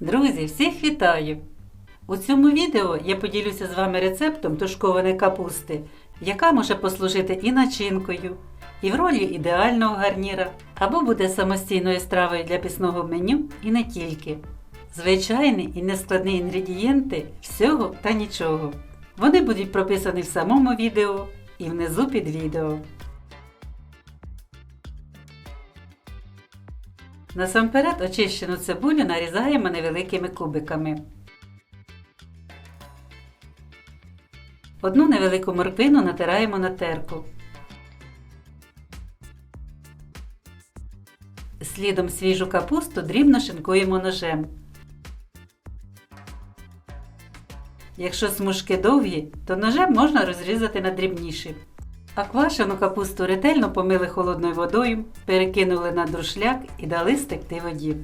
Друзі, всіх вітаю! У цьому відео я поділюся з вами рецептом тушкованої капусти, яка може послужити і начинкою, і в ролі ідеального гарніра, або буде самостійною стравою для пісного меню і не тільки. Звичайні і нескладні інгредієнти всього та нічого. Вони будуть прописані в самому відео і внизу під відео. Насамперед очищену цибулю нарізаємо невеликими кубиками. Одну невелику морквину натираємо на терку. Слідом свіжу капусту дрібно шинкуємо ножем. Якщо смужки довгі, то ножем можна розрізати на дрібніші. А капусту ретельно помили холодною водою, перекинули на друшляк і дали стекти воді.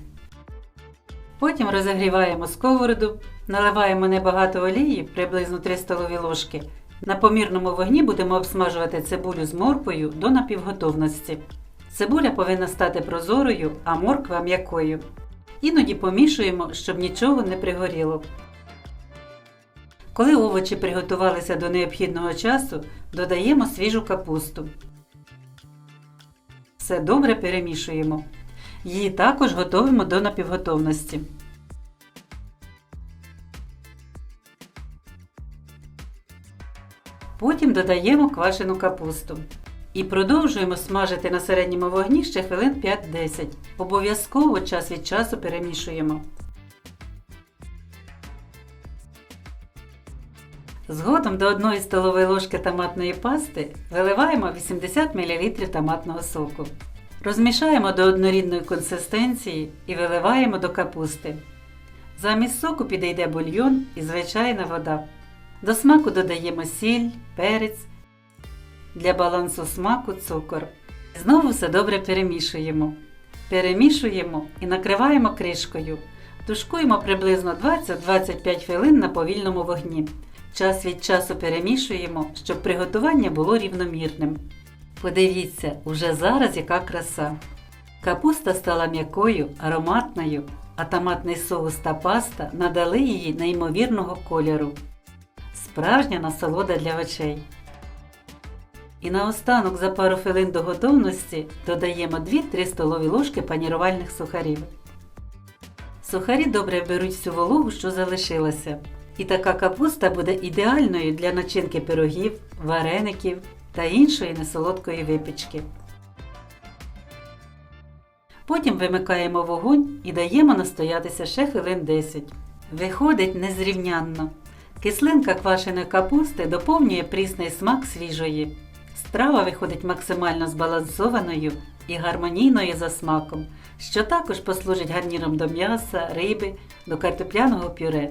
Потім розігріваємо сковороду, наливаємо небагато олії, приблизно 3 столові ложки. На помірному вогні будемо обсмажувати цибулю з морквою до напівготовності. Цибуля повинна стати прозорою, а морква м'якою. Іноді помішуємо, щоб нічого не пригоріло. Коли овочі приготувалися до необхідного часу, додаємо свіжу капусту. Все добре перемішуємо. Її також готуємо до напівготовності. Потім додаємо квашену капусту. І продовжуємо смажити на середньому вогні ще хвилин 5-10. Обов'язково час від часу перемішуємо. Згодом до 1 столової ложки томатної пасти виливаємо 80 мл томатного соку. Розмішаємо до однорідної консистенції і виливаємо до капусти. Замість соку підійде бульйон і звичайна вода. До смаку додаємо сіль, перець, для балансу смаку цукор. Знову все добре перемішуємо. Перемішуємо і накриваємо кришкою. Тушкуємо приблизно 20-25 хвилин на повільному вогні. Час від часу перемішуємо, щоб приготування було рівномірним. Подивіться, уже зараз яка краса. Капуста стала м'якою, ароматною, а томатний соус та паста надали їй неймовірного кольору. Справжня насолода для очей. І наостанок за пару хвилин до готовності додаємо 2-3 столові ложки панірувальних сухарів. Сухарі добре беруть всю вологу, що залишилася. І така капуста буде ідеальною для начинки пирогів, вареників та іншої несолодкої випічки. Потім вимикаємо вогонь і даємо настоятися ще хвилин 10. Виходить незрівнянно. Кислинка квашеної капусти доповнює прісний смак свіжої. Страва виходить максимально збалансованою і гармонійною за смаком, що також послужить гарніром до м'яса, риби, до картопляного пюре.